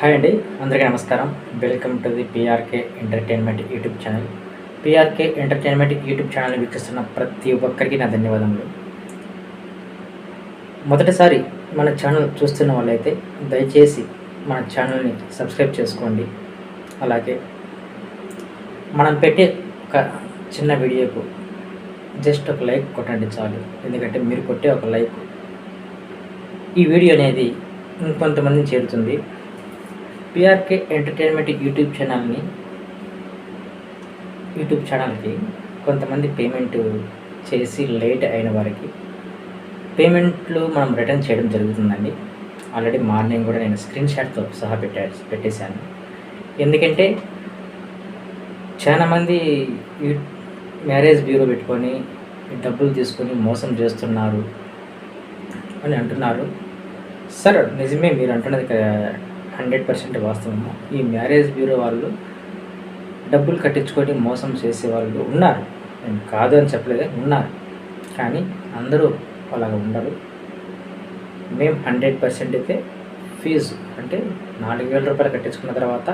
Hi అండి అందరికీ నమస్కారం. Welcome to the PRK entertainment YouTube channel. PRK entertainment YouTube channel వీక్షిస్తున్న ప్రతి ఒక్కరికి నా ధన్యవాదములు. మొదటిసారి మన ఛానల్ చూస్తున్న వాళ్ళైతే దయచేసి మన ఛానల్ని సబ్స్క్రైబ్ చేసుకోండి. అలాగే మనం పెట్టే ఒక చిన్న వీడియోకు జస్ట్ ఒక లైక్ కొట్టండి చాలు. ఎందుకంటే మీరు కొట్టే ఒక లైక్ ఈ వీడియో అనేది ఇంకొంతమందిని చేరుతుంది. పిఆర్కే ఎంటర్టైన్మెంట్ యూట్యూబ్ ఛానల్ని యూట్యూబ్ ఛానల్కి కొంతమంది పేమెంట్ చేసి లేట్ అయిన వారికి పేమెంట్లు మనం రిటర్న్ చేయడం జరుగుతుందండి. ఆల్రెడీ మార్నింగ్ కూడా నేను స్క్రీన్ షాట్తో సహా పెట్టా పెట్టేశాను. ఎందుకంటే చాలామంది మ్యారేజ్ బ్యూరో పెట్టుకొని డబ్బులు తీసుకొని మోసం చేస్తున్నారు అని అంటున్నారు. సార్ నిజమే మీరు అంటున్నది హండ్రెడ్ పర్సెంట్ వాస్తవము. ఈ మ్యారేజ్ బ్యూరో వాళ్ళు డబ్బులు కట్టించుకొని మోసం చేసే వాళ్ళు ఉన్నారు. నేను కాదు అని చెప్పలేదు ఉన్నారు. కానీ అందరూ అలాగ ఉండరు. మేము హండ్రెడ్ పర్సెంట్ అయితే ఫీజు అంటే నాలుగు వేల రూపాయలు కట్టించుకున్న తర్వాత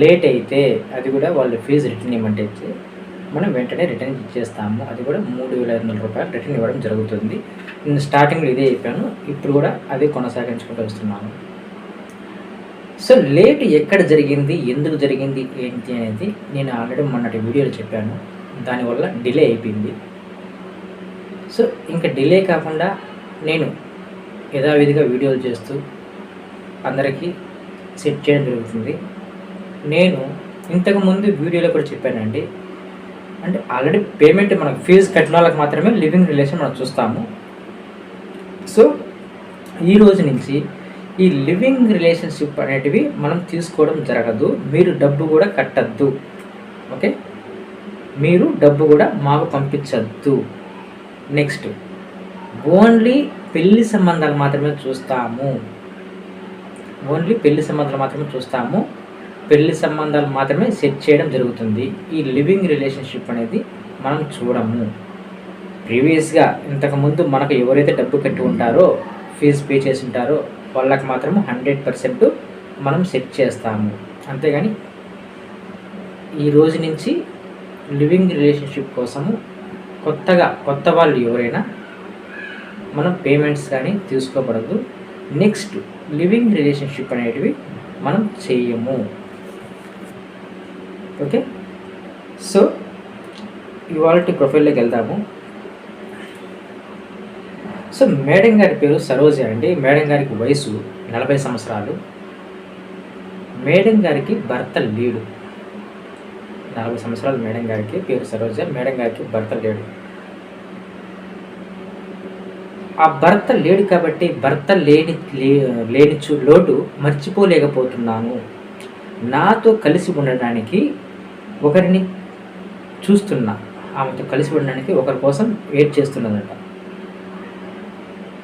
లేట్ అయితే అది కూడా వాళ్ళు ఫీజు రిటర్న్ ఇవ్వమంటే ఇచ్చి మనం వెంటనే రిటర్న్ ఇచ్చేస్తాము. అది కూడా మూడు వేల ఐదు వందల రూపాయలు రిటర్న్ ఇవ్వడం జరుగుతుంది. నేను స్టార్టింగ్లో ఇదే చెప్పాను. ఇప్పుడు కూడా అదే కొనసాగించుకుంటూ వస్తున్నాను. సో లేట్ ఎక్కడ జరిగింది ఎందుకు జరిగింది ఏంటి అనేది నేను ఆల్రెడీ మొన్నటి వీడియోలో చెప్పాను. దానివల్ల డిలే అయిపోయింది. సో ఇంకా డిలే కాకుండా నేను యథావిధిగా వీడియోలు చేస్తూ అందరికీ సెట్ చేయడం జరుగుతుంది. నేను ఇంతకుముందు వీడియోలో కూడా చెప్పానండి. అంటే ఆల్రెడీ పేమెంట్ మనకు ఫీజు కట్టిన వాళ్ళకి మాత్రమే లివింగ్ రిలేషన్ మనం చూస్తాము. సో ఈ రోజు నుంచి ఈ లివింగ్ రిలేషన్షిప్ అనేటివి మనం తీసుకోవడం జరగదు. మీరు డబ్బు కూడా కట్టద్దు. ఓకే? మీరు డబ్బు కూడా మాకు పంపించద్దు. నెక్స్ట్ ఓన్లీ పెళ్ళి సంబంధాలు మాత్రమే చూస్తాము. ఓన్లీ పెళ్ళి సంబంధాలు మాత్రమే చూస్తాము. పెళ్ళి సంబంధాలు మాత్రమే సెట్ చేయడం జరుగుతుంది. ఈ లివింగ్ రిలేషన్షిప్ అనేది మనం చూడము. ప్రీవియస్గా ఇంతకుముందు మనకు ఎవరైతే డబ్బు కట్టి ఉంటారో ఫీజు పే చేసి ఉంటారో వాళ్ళకి మాత్రము హండ్రెడ్ పర్సెంట్ మనం సెట్ చేస్తాము. అంతేగాని ఈ రోజు నుంచి లివింగ్ రిలేషన్షిప్ కోసము కొత్తగా కొత్త వాళ్ళు ఎవరైనా మనం పేమెంట్స్ కానీ తీసుకోబడదు. నెక్స్ట్ లివింగ్ రిలేషన్షిప్ అనేటివి మనం చేయము. ఓకే? సో ఇవాళ ప్రొఫైల్లోకి వెళ్దాము. సో మేడం గారి పేరు సరోజ అండి. మేడం గారికి వయసు నలభై సంవత్సరాలు. మేడం గారికి భర్త లేడు. నలభై సంవత్సరాలు మేడం గారికి పేరు సరోజ మేడం గారికి భర్త లేడు. ఆ భర్త లేడు కాబట్టి భర్త లేని లేని చూ లోటు మర్చిపోలేకపోతున్నాను. నాతో కలిసి ఉండడానికి ఒకరిని చూస్తున్నా. ఆమెతో కలిసి ఉండడానికి ఒకరి కోసం వెయిట్ చేస్తున్నదంట.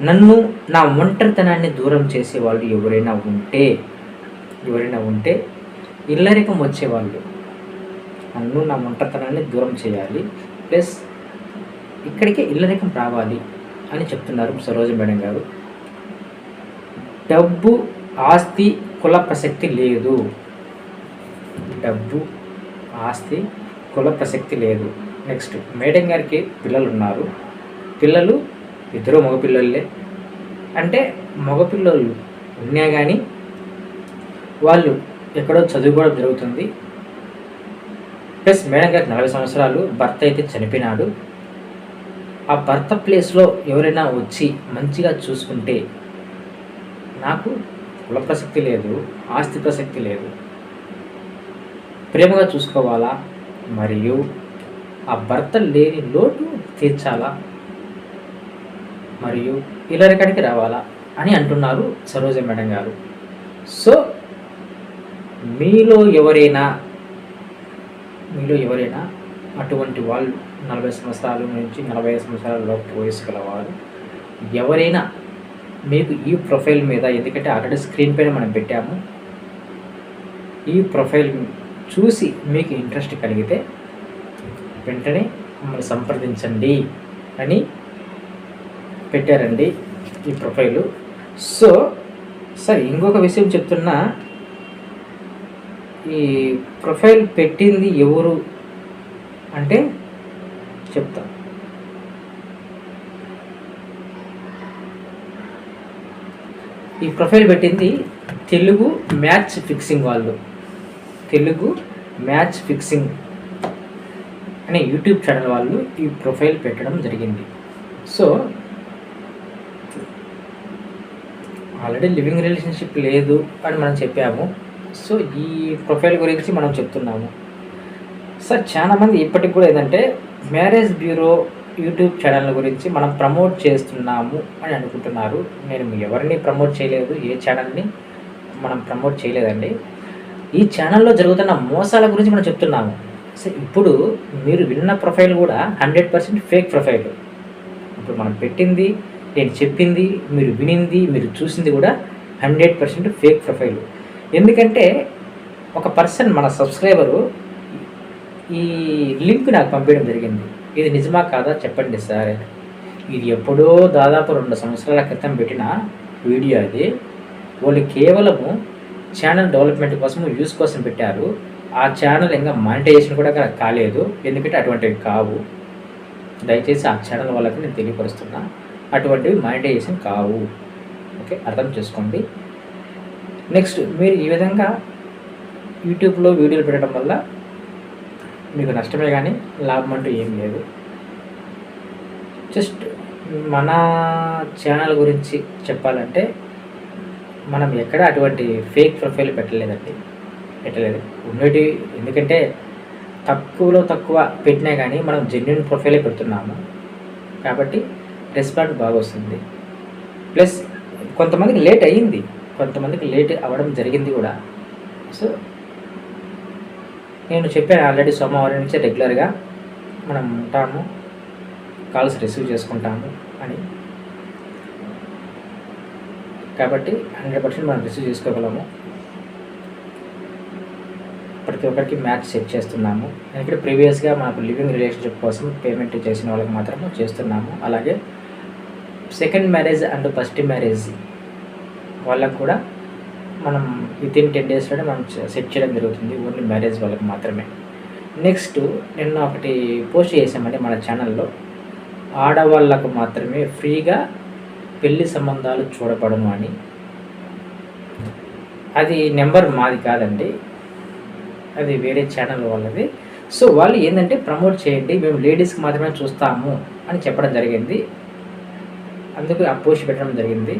నన్ను నా ఒంటరితనాన్ని దూరం చేసే వాళ్ళు ఎవరైనా ఉంటే ఎవరైనా ఉంటే ఇల్లరికం వచ్చేవాళ్ళు. నన్ను నా ఒంటరితనాన్ని దూరం చేయాలి ప్లస్ ఇక్కడికే ఇల్లరికం రావాలి అని చెప్తున్నారు సరోజ మేడం గారు. డబ్బు ఆస్తి కుల ప్రసక్తి లేదు. డబ్బు ఆస్తి కుల ప్రసక్తి లేదు. నెక్స్ట్ మేడం గారికి పిల్లలు ఉన్నారు పిల్లలు ఇద్దరు మగపిల్లలే. అంటే మగపిల్లలు ఉన్నా కానీ వాళ్ళు ఎక్కడో చదువుకోవడం జరుగుతుంది. ప్లస్ మేడం గారికి నలభై సంవత్సరాలు భర్త అయితే చనిపోయినాడు. ఆ భర్త ప్లేస్లో ఎవరైనా వచ్చి మంచిగా చూసుకుంటే నాకు కుల ప్రసక్తి లేదు ఆస్తి ప్రసక్తి లేదు. ప్రేమగా చూసుకోవాలా? మరియు ఆ భర్త లేని లోటు తీర్చాలా? మరియు ఇల్లరికాడికి రావాలా అని అంటున్నారు సరోజ మేడం గారు. సో మీలో ఎవరైనా మీలో ఎవరైనా అటువంటి వాళ్ళు నలభై సంవత్సరాల నుంచి నలభై సంవత్సరాల లోపు వయసు గలవారు ఎవరైనా మీకు ఈ ప్రొఫైల్ మీద ఎందుకంటే ఆల్రెడీ స్క్రీన్ పైన మనం పెట్టాము ఈ ప్రొఫైల్ చూసి మీకు ఇంట్రెస్ట్ కలిగితే వెంటనే మమ్మల్ని సంప్రదించండి అని పెట్టారండి ఈ ప్రొఫైలు. సో సార్ ఇంకొక విషయం చెప్తున్నా. ఈ ప్రొఫైల్ పెట్టింది ఎవరు అంటే చెప్తా. ఈ ప్రొఫైల్ పెట్టింది తెలుగు మ్యాచ్ ఫిక్సింగ్ వాళ్ళు. తెలుగు మ్యాచ్ ఫిక్సింగ్ అనే యూట్యూబ్ ఛానల్ వాళ్ళు ఈ ప్రొఫైల్ పెట్టడం జరిగింది. సో ఆల్రెడీ లివింగ్ రిలేషన్షిప్ లేదు అని మనం చెప్పాము. సో ఈ ప్రొఫైల్ గురించి మనం చెప్తున్నాము. సార్ చాలామంది ఇప్పటికి కూడా ఏంటంటే మ్యారేజ్ బ్యూరో యూట్యూబ్ ఛానల్ గురించి మనం ప్రమోట్ చేస్తున్నాము అని అనుకుంటున్నారు. నేను ఎవరిని ప్రమోట్ చేయలేదు ఏ ఛానల్ని మనం ప్రమోట్ చేయలేదండి. ఈ ఛానల్లో జరుగుతున్న మోసాల గురించి మనం చెప్తున్నాము. సో ఇప్పుడు మీరు విన్న ప్రొఫైల్ కూడా హండ్రెడ్ పర్సెంట్ ఫేక్ ప్రొఫైల్. ఇప్పుడు మనం పెట్టింది నేను చెప్పింది మీరు వినింది మీరు చూసింది కూడా హండ్రెడ్ పర్సెంట్ ఫేక్ ప్రొఫైల్. ఎందుకంటే ఒక పర్సన్ మన సబ్స్క్రైబరు ఈ లింక్ నాకు పంపించడం జరిగింది. ఇది నిజమా కాదా చెప్పండి సార్ ఇది ఎప్పుడో దాదాపు రెండు సంవత్సరాల క్రితం పెట్టిన వీడియో అది. వాళ్ళు కేవలము ఛానల్ డెవలప్మెంట్ కోసం యూస్ కోసం పెట్టారు. ఆ ఛానల్ ఇంకా మానిటైజేషన్ కూడా కాలేదు. ఎందుకంటే అటువంటివి కావు. దయచేసి ఆ ఛానల్ వాళ్ళకి నేను తెలియపరుస్తున్నాను అటువంటివి మానిటైజేషన్ కావు. ఓకే అర్థం చేసుకోండి. నెక్స్ట్ మీరు ఈ విధంగా యూట్యూబ్లో వీడియోలు పెట్టడం వల్ల మీకు నష్టమే కానీ లాభం అంటూ ఏం లేదు. జస్ట్ మన ఛానల్ గురించి చెప్పాలంటే మనం ఎక్కడ అటువంటి ఫేక్ ప్రొఫైల్ పెట్టలేదండి. పెట్టలేదు. ఉన్నటి ఎందుకంటే తక్కువలో తక్కువ పెట్టినా కానీ మనం జెన్యున్ ప్రొఫైలే పెడుతున్నాము. కాబట్టి రెస్పాండ్ బాగా వస్తుంది. ప్లస్ కొంతమందికి లేట్ అయ్యింది. కొంతమందికి లేట్ అవ్వడం జరిగింది కూడా. సో నేను చెప్పాను ఆల్రెడీ సోమవారం నుంచే రెగ్యులర్గా మనం ఉంటాము కాల్స్ రిసీవ్ చేసుకుంటాము అని. కాబట్టి హండ్రెడ్ పర్సెంట్ మనం రిసీవ్ చేసుకోగలము. ప్రతి ఒక్కరికి మ్యాచ్ సెట్ చేస్తున్నాము. ఎందుకంటే ప్రీవియస్గా మనకు లివింగ్ రిలేషన్షిప్ కోసం పేమెంట్ చేసిన వాళ్ళకి మాత్రము చేస్తున్నాము. అలాగే second marriage and first marriage వాళ్ళకు కూడా మనం విత్ ఇన్ టెన్ డేస్లోనే మనం సెట్ చేయడం జరుగుతుంది. ఓన్లీ మ్యారేజ్ వాళ్ళకి మాత్రమే. నెక్స్ట్ నిన్న ఒకటి పోస్ట్ చేసామండి మన ఛానల్లో ఆడవాళ్ళకు మాత్రమే ఫ్రీగా పెళ్ళి సంబంధాలు చూడబడము అని. అది నెంబర్ మాది కాదండి. అది వేరే ఛానల్ వాళ్ళది. సో వాళ్ళు ఏంటంటే ప్రమోట్ చేయండి. మేము లేడీస్కి మాత్రమే చూస్తాము అని చెప్పడం జరిగింది. అందుకు ఆ పోస్ట్ పెట్టడం జరిగింది.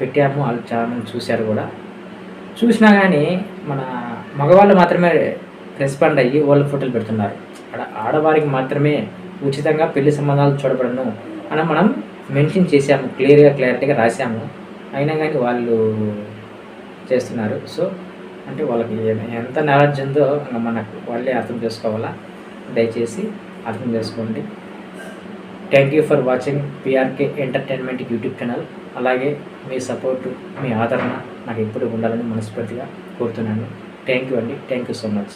పెట్టాము వాళ్ళు చాలామంది చూశారు కూడా. చూసినా కానీ మన మగవాళ్ళు మాత్రమే రెస్పాండ్ అయ్యి వాళ్ళ ఫోటోలు పెడుతున్నారు. అక్కడ ఆడవారికి మాత్రమే ఉచితంగా పెళ్ళి సంబంధాలు చూడబడను అని మనం మెన్షన్ చేశాము క్లియర్గా క్లారిటీగా రాసాము అయినా కానీ వాళ్ళు చేస్తున్నారు. సో అంటే వాళ్ళకి ఎంత నాలెడ్జ్ ఉందో మనకు వాళ్ళే అర్థం చేసుకోవాలా? దయచేసి అర్థం చేసుకోండి. Thank you for watching PRK entertainment YouTube channel అలాగే మీ సపోర్ట్ మీ ఆదరణ నాకు ఎప్పుడు ఉండాలని మనస్ఫూర్తిగా కోరుతున్నాను. థ్యాంక్ యూ అండి. Thank you so much